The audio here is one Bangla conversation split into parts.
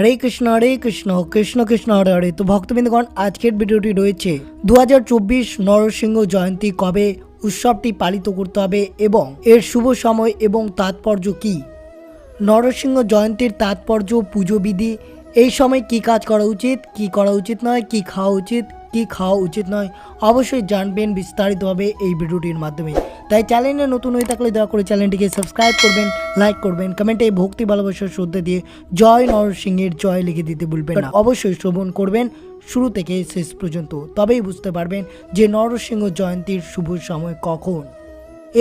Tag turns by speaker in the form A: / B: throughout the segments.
A: হরে কৃষ্ণ হরে কৃষ্ণ কৃষ্ণ কৃষ্ণ, হরে হরে। তো ভক্তবৃন্দগণ আজকের ভিডিওটি রয়েছে দু হাজার চব্বিশ নরসিংহ জয়ন্তী কবে? উৎসবটি পালিত করতে হবে এবং এর শুভ সময় এবং তাৎপর্য কি? নরসিংহ জয়ন্তীর তাৎপর্য পুজোবিধি এই সময় কি কাজ করা উচিত, কি করা উচিত নয়, কি খাওয়া উচিত কি খাওয়া উচিত নয়, অবশ্যই জানবেন বিস্তারিতভাবে এই ভিডিওটির মাধ্যমে। তাই চ্যানেলে নতুন হয়ে থাকলে দয়া করে চ্যানেলটিকে সাবস্ক্রাইব করবেন, লাইক করবেন, কমেন্টে ভক্তি ভালোবাসার শ্রদ্ধা দিয়ে জয় নরসিংহের জয় লিখে দিতে ভুলবেন না। অবশ্যই শ্রবণ করবেন, শুরু থেকে শেষ পর্যন্ত, তবেই বুঝতে পারবেন যে নরসিংহ জয়ন্তীর শুভ সময় কখন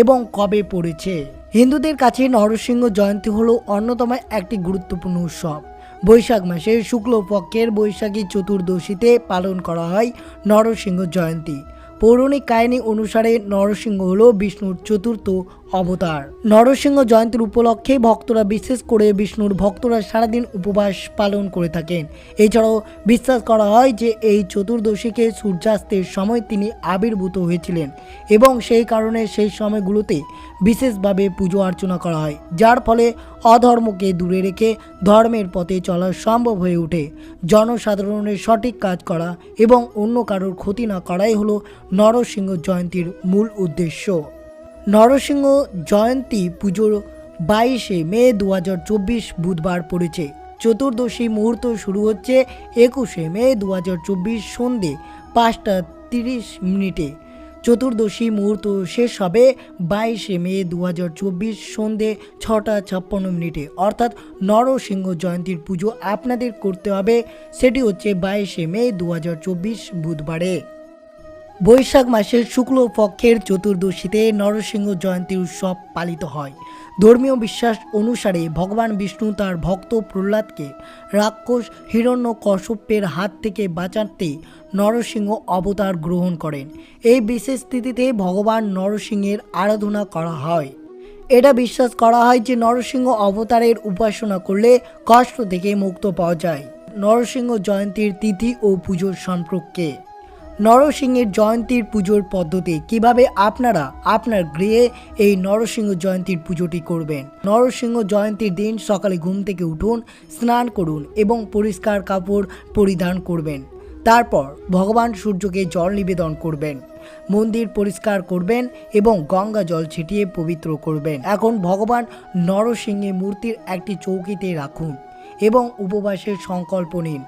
A: এবং কবে পড়েছে। হিন্দুদের কাছে নরসিংহ জয়ন্তী হলো অন্যতম একটি গুরুত্বপূর্ণ উৎসব। বৈশাখ মাসের শুক্লপক্ষের বৈশাখী চতুর্দশীতে পালন করা হয় নরসিংহ জয়ন্তী। পৌরাণিক কাহিনী অনুসারে নরসিংহ হল বিষ্ণুর চতুর্থ অবতার। নরসিংহ জয়ন্তীর উপলক্ষে ভক্তরা বিশেষ করে বিষ্ণুর ভক্তরা সারাদিন উপবাস পালন করে থাকেন। এছাড়াও বিশ্বাস করা হয় যে এই চতুর্দশীকে সূর্যাস্তের সময় তিনি আবির্ভূত হয়েছিলেন এবং সেই কারণে সেই সময়গুলোতে বিশেষভাবে পুজো অর্চনা করা হয়। যার ফলে অধর্মকে দূরে রেখে ধর্মের পথে চলা সম্ভব হয়ে ওঠে। জনসাধারণের সঠিক কাজ করা এবং অন্য কারোর ক্ষতি না করাই হলো নরসিংহ জয়ন্তীর মূল উদ্দেশ্য। নরসিংহ জয়ন্তী পুজোর বাইশে মে দু হাজার চব্বিশ বুধবার পড়েছে। চতুর্দশী মুহূর্ত শুরু হচ্ছে একুশে মে দু সন্ধে পাঁচটা তিরিশ মিনিটে। চতুর্দশী মুহূর্ত শেষ হবে বাইশে মে দু হাজার চব্বিশ সন্ধে ছটা ছাপ্পান্ন মিনিটে। অর্থাৎ নরসিংহ জয়ন্তীর পুজো আপনাদের করতে হবে, সেটি হচ্ছে বাইশে মে দু হাজার চব্বিশ বুধবারে। বৈশাখ মাসের শুক্লপক্ষের চতুর্দশীতে নরসিংহ জয়ন্তী উৎসব পালিত হয়। ধর্মীয় বিশ্বাস অনুসারে ভগবান বিষ্ণু তার ভক্ত প্রহ্লাদকে রাক্ষস হিরণ্য কশ্যপের হাত থেকে বাঁচাতে নরসিংহ অবতার গ্রহণ করেন। এই বিশেষ তিথিতে ভগবান নরসিংহের আরাধনা করা হয়। এটা বিশ্বাস করা হয় যে নরসিংহ অবতারের উপাসনা করলে কষ্ট থেকে মুক্ত পাওয়া যায়। নরসিংহ জয়ন্তীর তিথি ও পুজোর সম্পর্কে। নরসিংহের জয়ন্তীর পুজোর পদ্ধতি কীভাবে আপনারা আপনার গৃহে এই নরসিংহ জয়ন্তীর পুজোটি করবেন? নরসিংহ জয়ন্তীর দিন সকালে ঘুম থেকে উঠুন, স্নান করুন এবং পরিষ্কার কাপড় পরিধান করবেন। তারপর ভগবান সূর্যকে জল নিবেদন করবেন, মন্দির পরিষ্কার করবেন এবং গঙ্গা জল ছিটিয়ে পবিত্র করবেন। এখন ভগবান নরসিংহে মূর্তির একটি চৌকিতে রাখুন এবং উপবাসের সংকল্প নিন।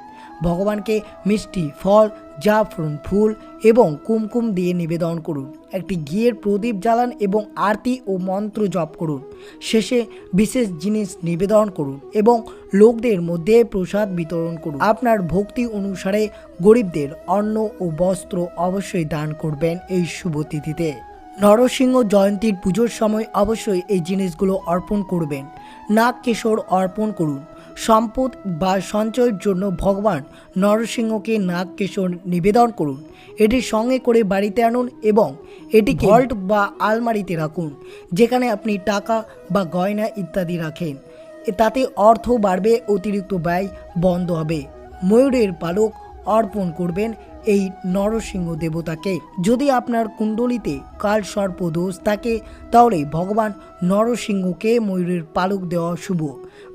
A: ভগবানকে মিষ্টি, ফল, জাফরুন, ফুল এবং কুমকুম দিয়ে নিবেদন করুন। একটি ঘিয়ের প্রদীপ জ্বালান এবং আরতি ও মন্ত্র জপ করুন। শেষে বিশেষ জিনিস নিবেদন করুন এবং লোকদের মধ্যে প্রসাদ বিতরণ করুন। আপনার ভক্তি অনুসারে গরিবদের অন্ন ও বস্ত্র অবশ্যই দান করবেন এই শুভ তিথিতে। নরসিংহ জয়ন্তীর পুজোর সময় অবশ্যই এই জিনিসগুলো অর্পণ করবেন। নাগ কেশর অর্পণ করুন। সম্পদ বা সঞ্চয়ের জন্য ভগবান নরসিংহকে নাগ কেশর নিবেদন করুন। এটি সঙ্গে করে বাড়িতে আনুন এবং এটি ভল্ট বা আলমারিতে রাখুন যেখানে আপনি টাকা বা গয়না ইত্যাদি রাখেন। তাতে অর্থ বাড়বে অতিরিক্ত ব্যয় বন্ধ হবে। ময়ূরের পালক অর্পণ করবেন এই নরসিংহ দেবতাকে। যদি আপনার কুণ্ডলিতে কাল সর্প দোষ থাকে, তাহলে ভগবান নরসিংহকে ময়ূরের পালক দেওয়া শুভ।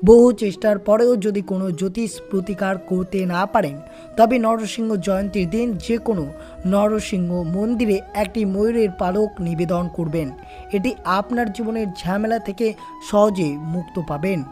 A: বহু চেষ্টার পরেও যদি কোনো জ্যোতিষ প্রতিকার করতে না পারেন, তবে নরসিংহ জয়ন্তীর দিন যে কোনো নরসিংহ মন্দিরে একটি ময়ূরের পালক নিবেদন করবেন। এটি আপনার জীবনের ঝামেলা থেকে সহজে মুক্ত পাবেন।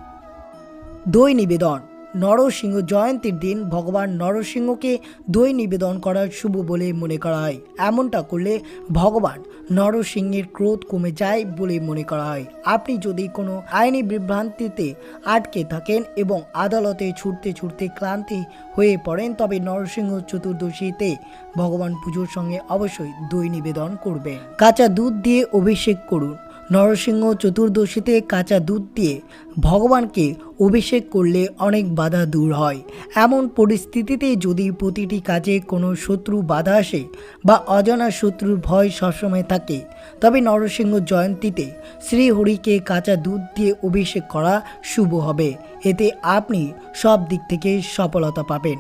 A: দই নিবেদন। নরসিংহ জয়ন্তীর দিন ভগবান নরসিংহকে দই নিবেদন করা শুভ বলে মনে করা হয়। এমনটা করলে ভগবান নরসিংহের ক্রোধ কমে যায় বলে মনে করা হয়। আপনি যদি কোনো আইনি বিভ্রান্তিতে আটকে থাকেন এবং আদালতে ছুটতে ছুটতে ক্লান্তি হয়ে পড়েন, তবে নরসিংহ চতুর্দশীতে ভগবান পুজোর সঙ্গে অবশ্যই দই নিবেদন করবেন। কাঁচা দুধ দিয়ে অভিষেক করুন। নরসিংহ চতুর্দশীতে কাঁচা দুধ দিয়ে ভগবানকে অভিষেক করলে অনেক বাধা দূর হয়। এমন পরিস্থিতিতে যদি প্রতিটি কাজে কোনো শত্রু বাধা আসে বা অজানা শত্রুর ভয় সবসময় থাকে, তবে নরসিংহ জয়ন্তীতে শ্রীহরিকে কাঁচা দুধ দিয়ে অভিষেক করা শুভ হবে। এতে আপনি সব দিক থেকে সফলতা পাবেন।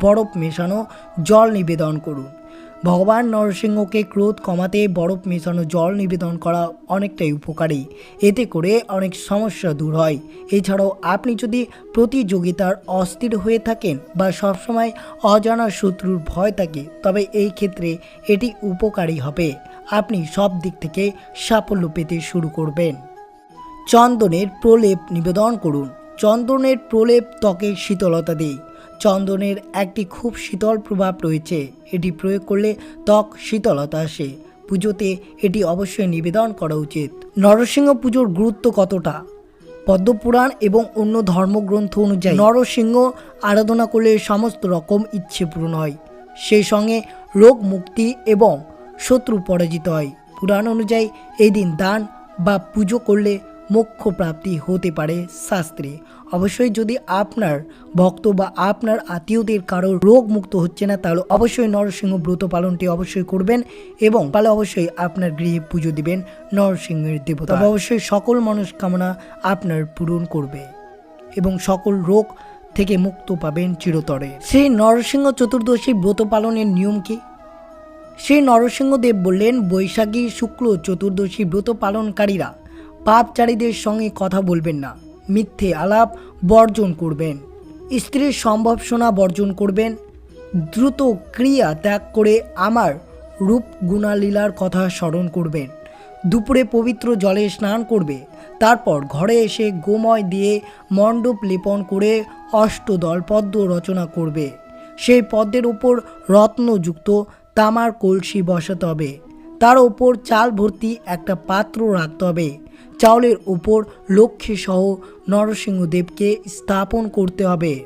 A: বরফ মেশানো, জল নিবেদন করুন। ভগবান নরসিংহকে ক্রোধ কমাতে বরফ মেশানো জল নিবেদন করা অনেকটাই উপকারী। এতে করে অনেক সমস্যা দূর হয়। এছাড়াও আপনি যদি প্রতিযোগিতার অস্থির হয়ে থাকেন বা সবসময় অজানা শত্রুর ভয় থাকে, তবে এই ক্ষেত্রে এটি উপকারী হবে। আপনি সব দিক থেকে সাফল্য পেতে শুরু করবেন। চন্দনের প্রলেপ নিবেদন করুন। চন্দনের প্রলেপ ত্বকে শীতলতা দেয়। চন্দনের একটি খুব শীতল প্রভাব রয়েছে। এটি প্রয়োগ করলে ত্বক শীতলতা আসে। পুজোতে এটি অবশ্যই নিবেদন করা উচিত। নরসিংহ পুজোর গুরুত্ব কতটা? পদ্মপুরাণ এবং অন্য ধর্মগ্রন্থ অনুযায়ী নরসিংহ আরাধনা করলে সমস্ত রকম ইচ্ছে পূরণ হয়। সেই সঙ্গে রোগ মুক্তি এবং শত্রু পরাজিত হয়। পুরাণ অনুযায়ী এই দিন দান বা পুজো করলে মোক্ষ প্রাপ্তি হতে পারে শাস্ত্রে। অবশ্যই যদি আপনার ভক্ত বা আপনার আত্মীয়দের কারও রোগ মুক্ত হচ্ছে না, তাহলে অবশ্যই নরসিংহ ব্রত পালনটি অবশ্যই করবেন এবং তাহলে অবশ্যই আপনার গৃহে পুজো দিবেন নরসিংহের দেবতা। অবশ্যই সকল মনস্কামনা আপনার পূরণ করবে এবং সকল রোগ থেকে মুক্ত পাবেন চিরতরে। সেই নরসিংহ চতুর্দশী ব্রত পালনের নিয়ম কি? সেই নরসিংহদেব বললেন, বৈশাখী শুক্ল চতুর্দশী ব্রত পালনকারীরা পাপচারীদের সঙ্গে কথা বলবেন না। মিথ্যে আলাপ বর্জন করবেন। স্ত্রীর সম্ভাবনা বর্জন করবেন। দ্রুত ক্রিয়া ত্যাগ করে আমার রূপ গুণালীলার কথা স্মরণ করবেন। দুপুরে পবিত্র জলে স্নান করবে। তারপর ঘরে এসে গোময় দিয়ে মণ্ডপ লেপন করে অষ্টদল পদ্ম রচনা করবে। সেই পদ্মের উপর রত্নযুক্ত তামার কলসি বসাতে হবে। তার ওপর চাল ভর্তি একটা পাত্র রাখতে হবে। চাউলের উপর লক্ষ্মী সহ নরসিংহদেবকে স্থাপন করতে হবে।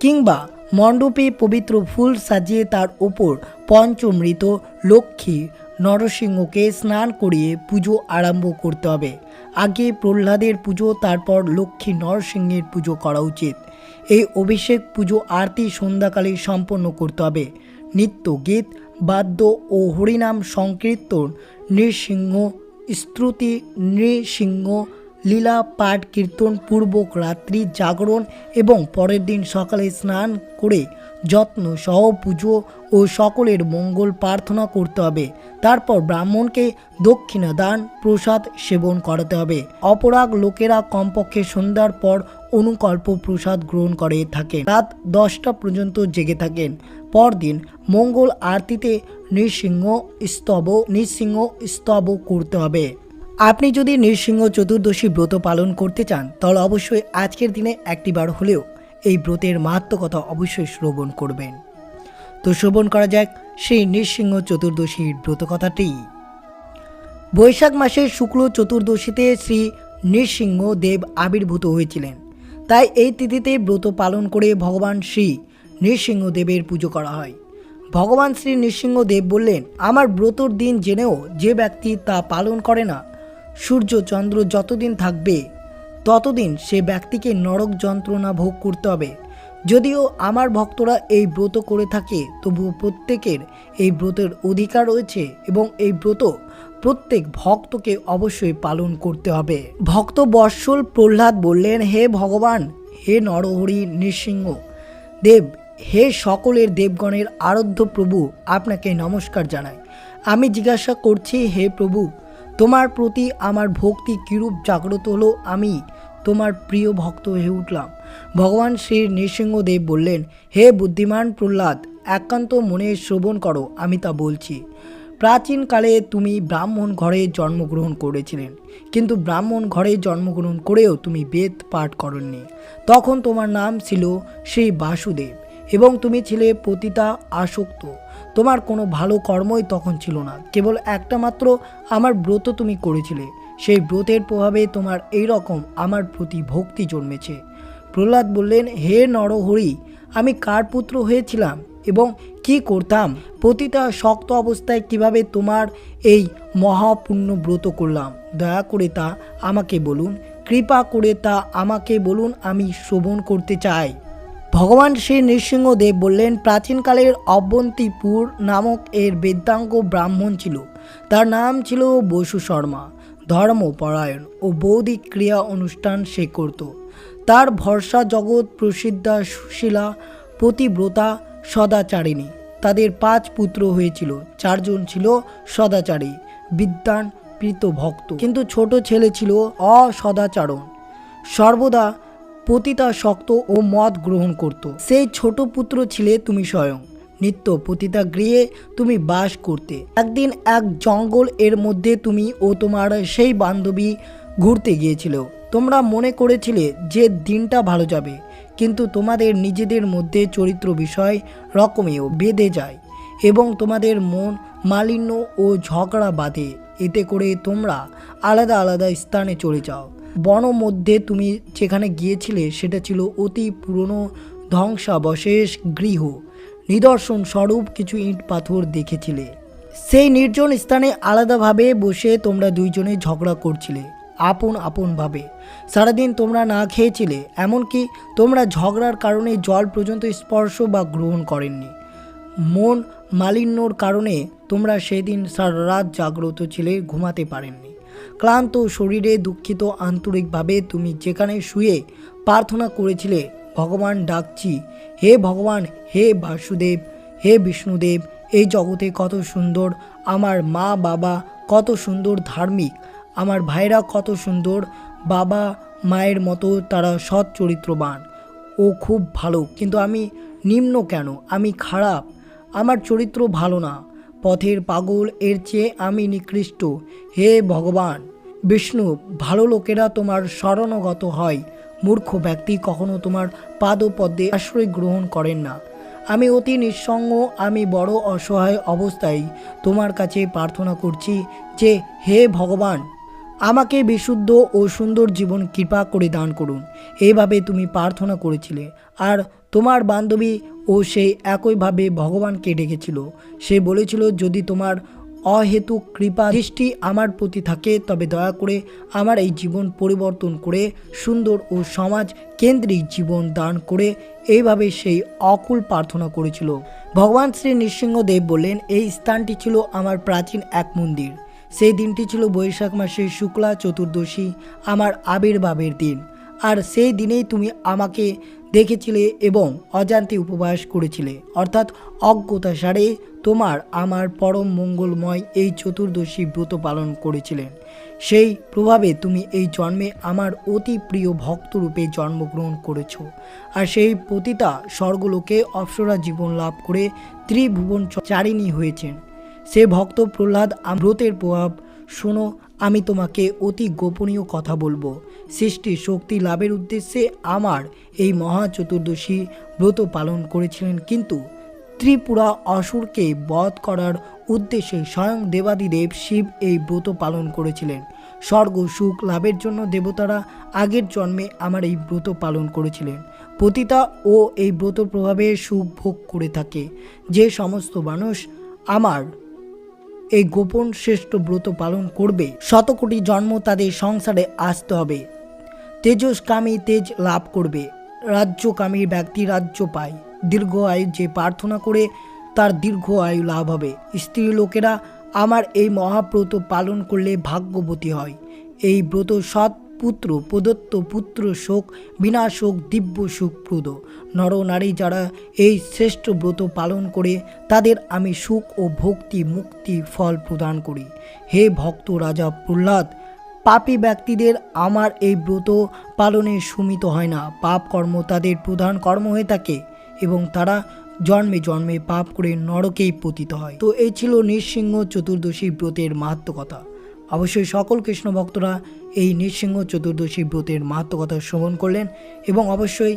A: কিংবা মণ্ডপে পবিত্র ফুল সাজিয়ে তার ওপর পঞ্চমৃত লক্ষ্মী নরসিংহকে স্নান করিয়ে পুজো আরম্ভ করতে হবে। আগে প্রহ্লাদের পুজো, তারপর লক্ষ্মী নরসিংহের পুজো করা উচিত। এই অভিষেক পুজো আরতি সন্ধ্যাকালে সম্পন্ন করতে হবে। নিত্য গীত, বাদ্য ও হরিনাম সংকীর্তন, নৃসিংহ স্তুতি, নৃসিংহ, লীলা, পাঠ, কীর্তন, পূর্বক রাত্রি, জাগরণ এবং পরের দিন সকালে স্নান করে যত্ন সহ পুজো ও সকলের মঙ্গল প্রার্থনা করতে হবে। তারপর ব্রাহ্মণকে দক্ষিণা দান, প্রসাদ সেবন করাতে হবে। অপরাগ লোকেরা কমপক্ষে সন্ধ্যার পর অনুকল্প প্রসাদ গ্রহণ করে থাকেন। রাত দশটা পর্যন্ত জেগে থাকেন। পরদিন মঙ্গল আরতিতে নৃসিংহ স্তব নৃসিংহ স্তব করতে হবে। আপনি যদি নৃসিংহ চতুর্দশী ব্রত পালন করতে চান, তাহলে অবশ্যই আজকের দিনে একটিবার হলেও এই ব্রতের মাহাত্ম কথা অবশ্যই শ্রবণ করবেন। তো শ্রবণ করা যাক সেই নৃসিংহ চতুর্দশীর ব্রত কথাটি বৈশাখ মাসের শুক্ল চতুর্দশীতে শ্রী নৃসিংহ দেব আবির্ভূত হয়েছিলেন। তাই এই তিথিতে ব্রত পালন করে ভগবান শ্রী নৃসিংহদেবের পুজো করা হয়। ভগবান শ্রী নৃসিংহদেব বললেন, আমার ব্রতর দিন জেনেও যে ব্যক্তি তা পালন করে না, সূর্য চন্দ্র যতদিন থাকবে, ততদিন সে ব্যক্তিকে নরক যন্ত্রণা ভোগ করতে হবে। যদিও আমার ভক্তরা এই ব্রত করে থাকে, তবুও প্রত্যেকের এই ব্রতের অধিকার রয়েছে এবং এই ব্রত প্রত্যেক ভক্তকে অবশ্যই পালন করতে হবে। ভক্ত বৎসল প্রহ্লাদ বললেন, হে ভগবান, হে নরহরি নৃসিংহ, দেব হে সকলের দেবগণের আরাধ্য প্রভু আপনাকে নমস্কার জানাই। আমি জিজ্ঞাসা করছি, হে প্রভু, তোমার প্রতি আমার ভক্তি কিরূপ জাগ্রত হলো? আমি তোমার প্রিয় ভক্ত হয়ে উঠলাম। ভগবান শ্রী নৃসিংহদেব বললেন, হে বুদ্ধিমান প্রহ্লাদ, একান্ত মনে শ্রবণ করো, আমি তা বলছি। প্রাচীনকালে তুমি ব্রাহ্মণ ঘরে জন্মগ্রহণ করেছিলেন, কিন্তু ব্রাহ্মণ ঘরে জন্মগ্রহণ করেও তুমি বেদ পাঠ করনি। তখন তোমার নাম ছিল শ্রী বাসুদেব। এবং তুমি ছিলে পতিতা আসক্ত। তোমার কোনো ভালো কর্মই তখন ছিল না। কেবল একটা মাত্র আমার ব্রত তুমি করেছিলে। সেই ব্রতের প্রভাবে তোমার এই রকম আমার প্রতি ভক্তি জন্মেছে। প্রহ্লাদ বললেন, হে নরহরি, আমি কার পুত্র হয়েছিলাম এবং কি করতাম? প্রতিটা শক্ত অবস্থায় কীভাবে তোমার এই মহাপুণ্য ব্রত করলাম? দয়া করে তা আমাকে বলুন। কৃপা করে তা আমাকে বলুন, আমি শ্রবণ করতে চাই। ভগবান শ্রী নৃসিংহদেব বললেন, প্রাচীনকালের অবন্তিপুর নামক এর বেদাঙ্গ ব্রাহ্মণ ছিল। তার নাম ছিল বসু শর্মা। ধর্মপরায়ণ ও বৌদ্ধিক ক্রিয়া অনুষ্ঠান সে করত। তার ভরসা জগৎ প্রসিদ্ধা সুশীলা প্রতিব্রতা সদাচারিণী। তাদের পাঁচ পুত্র হয়েছিল। চারজন ছিল সদাচারী বিদ্যান প্রীত ভক্ত কিন্তু ছোট ছেলে ছিল অসদাচারণ। সর্বদা পতিতা শক্ত ও মদ গ্রহণ করত। সেই ছোট পুত্র ছিলে তুমি স্বয়ং। নিত্য পতিতা গৃহে তুমি বাস করতে। একদিন এক জঙ্গল এর মধ্যে তুমি ও তোমার সেই বান্ধবী ঘুরতে গিয়েছিল। তোমরা মনে করেছিলে যে দিনটা ভালো যাবে, কিন্তু তোমাদের নিজেদের মধ্যে চরিত্র বিষয় রকমেও বেঁধে যায় এবং তোমাদের মন মালিন্য ও ঝগড়া বাঁধে। এতে করে তোমরা আলাদা আলাদা স্থানে চলে যাও। বন মধ্যে তুমি যেখানে গিয়েছিলে, সেটা ছিল অতি পুরনো ধ্বংসাবশেষ গৃহ। নিদর্শন স্বরূপ কিছু ইট পাথর দেখেছিলে। সেই নির্জন স্থানে আলাদাভাবে বসে তোমরা দুইজনে ঝগড়া করছিলে, আপন আপনভাবে। সারাদিন তোমরা না খেয়েছিলে, এমনকি তোমরা ঝগড়ার কারণে জল পর্যন্ত স্পর্শ বা গ্রহণ করেননি। মন মালিন্যর কারণে তোমরা সেদিন সারা রাত জাগ্রত ছিলে, ঘুমাতে পারেননি। ক্লান্ত শরীরে দুঃখিত আন্তরিকভাবে তুমি যেখানে শুয়ে প্রার্থনা করেছিলে, ভগবান ডাকছি, হে ভগবান, হে বাসুদেব, হে বিষ্ণুদেব, এই জগতে কত সুন্দর, আমার মা বাবা কত সুন্দর ধার্মিক, আমার ভাইরা কত সুন্দর, বাবা মায়ের মতো তারা সৎ চরিত্রবান। ও খুব ভালো, কিন্তু আমি নিম্ন কেন? আমি খারাপ, আমার চরিত্র ভালো না। পথের পাগল এর চেয়ে আমি নিকৃষ্ট। হে ভগবান! বিষ্ণু, ভালো লোকেরা তোমার শরণগত হয়। মূর্খ ব্যক্তি কখনো তোমার পাদপদ্মে আশ্রয় গ্রহণ করেন না। আমি অতি নিঃসঙ্গ, আমি বড় অসহায় অবস্থায় তোমার কাছে প্রার্থনা করছি যে, হে ভগবান! আমাকে বিশুদ্ধ ও সুন্দর জীবন কৃপা করে দান করুন। এইভাবে তুমি প্রার্থনা করেছিলে। আর তোমার বান্ধবী ও সেই একইভাবে ভগবানকে ডেকেছিল। সে বলেছিল, যদি তোমার অহেতুক কৃপা দৃষ্টি আমার প্রতি থাকে, তবে দয়া করে আমার এই জীবন পরিবর্তন করে, সুন্দর ও সমাজ কেন্দ্রিক জীবন দান করে। এইভাবে সেই অকুল প্রার্থনা করেছিল। ভগবান শ্রী নৃসিংহদেব বললেন, এই স্থানটি ছিল আমার প্রাচীন এক মন্দির। সেই দিনটি ছিল বৈশাখ মাসের শুক্লা চতুর্দশী, আমার আবির্ভাবের দিন। আর সেই দিনেই তুমি আমাকে দেখেছিলে এবং অজান্তে উপবাস করেছিলে। অর্থাৎ অজ্ঞতা সারে তোমার আমার পরম মঙ্গলময় এই চতুর্দশী ব্রত পালন করেছিলেন। সেই প্রভাবে তুমি এই জন্মে আমার অতি প্রিয় ভক্তরূপে জন্মগ্রহণ করেছ। আর সেই পতিতা স্বর্গলোকে অপ্সরা জীবন লাভ করে ত্রিভুবন চারিণী হয়েছেন। সে ভক্ত প্রহ্লাদ ব্রতের প্রভাব শোনো, আমি তোমাকে অতি গোপনীয় কথা বলব। সৃষ্টি শক্তি লাভের উদ্দেশ্যে আমার এই মহা চতুর্দশী ব্রত পালন করেছিলেন, কিন্তু ত্রিপুরা অসুরকে বধ করার উদ্দেশ্যে স্বয়ং দেবাদিদেব শিব এই ব্রত পালন করেছিলেন। স্বর্গ সুখ লাভের জন্য দেবতারা আগের জন্মে আমার এই ব্রত পালন করেছিলেন। পতিতা ও এই ব্রত প্রভাবে সুখ ভোগ করে থাকে। যে সমস্ত মানুষ আমার এই গোপন শ্রেষ্ঠ ব্রত পালন করবে। শতকোটি জন্ম তাদের সংসারে আসতে হবে। তেজস্কামী তেজ লাভ করবে। রাজ্যকামী ব্যক্তি রাজ্য পায়। দীর্ঘ আয়ু যে প্রার্থনা করে, তার দীর্ঘ আয়ু লাভ হবে। স্ত্রী লোকেরা, আমার এই মহাব্রত পালন করলে ভাগ্যবতী হয়। এই ব্রত সৎ পুত্র, প্রদত্ত পুত্র শোক বিনা শোক দিব্য সুখপ্রদ নর নারী যারা এই শ্রেষ্ঠ ব্রত পালন করে, তাদের আমি সুখ ও ভক্তি মুক্তি ফল প্রদান করি। হে ভক্ত রাজা প্রহ্লাদ, পাপী ব্যক্তিদের আমার এই ব্রত পালনে সুমিত হয় না। পাপ কর্ম তাদের প্রধান কর্ম হয়ে থাকে এবং তারা জন্মে জন্মে পাপ করে নরকেই পতিত হয়। তো এই ছিল নৃসিংহ চতুর্দশী ব্রতের মাহাত্ম কথা। অবশ্যই সকল কৃষ্ণ ভক্তরা এই নৃসিংহ চতুর্দশী ব্রতের মাহাত্ম কথা শ্রবণ করলেন এবং অবশ্যই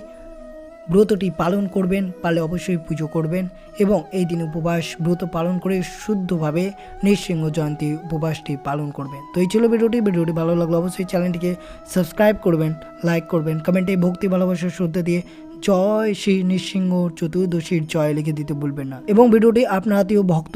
A: ব্রতটি পালন করবেন পারলে অবশ্যই পুজো করবেন এবং এই দিন উপবাস ব্রত পালন করে শুদ্ধভাবে নৃসিংহ জয়ন্তী উপবাসটি পালন করবেন। তো এই ছিল ভিডিওটি ভিডিওটি ভালো লাগল অবশ্যই চ্যানেলটিকে সাবস্ক্রাইব করবেন, লাইক করবেন, কমেন্টে ভক্তি ভালোবাসার শ্রদ্ধা দিয়ে জয় শ্রী নৃসিংহ চতুর্দশীর জয় লিখে দিতে ভুলবেন না। এবং ভিডিওটি আপনার আত্মীয়, ভক্ত